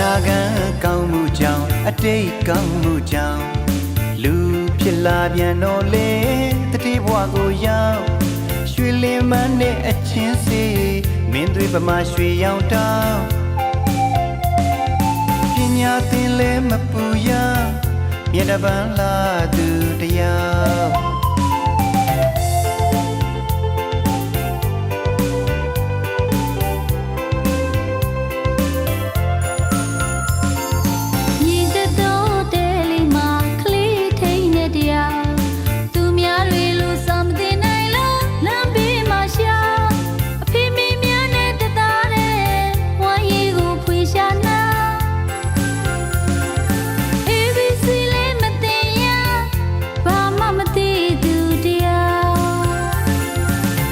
နာဂံကောင်းမှုကြောင့်အတိတ်ကောင်းမှုကြောင့်လူဖြစ်လာပြန်တော့လေတတိဘဝကိုရောက်ရွှေလင်းမန်းနဲ့အချင်းစီမင်းတွေပမာရွှေရောင်တောင်းပညာသင်လဲမပူရမြေတပန်းလာသူတရား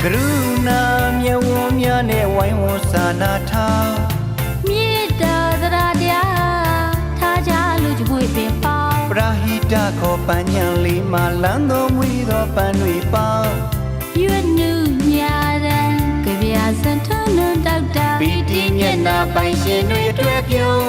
ကရုဏာမြတ်ဝန်းများနဲ့ဝိုင်းဝန်းစာနာထားမြေတာသရတရားထားကြလို့ကြွေပင်ပေါင်းပရာဟိတခေါ်ပန်းညံလေးမှာလမ်းတော်မူသောပန်းတွေပေါင်းရွနုညာရန်ကြပြစံထွန်းတောက်တာပီတိမျက်နာပိုင်ရှင်တွေအတွက်ပြုံး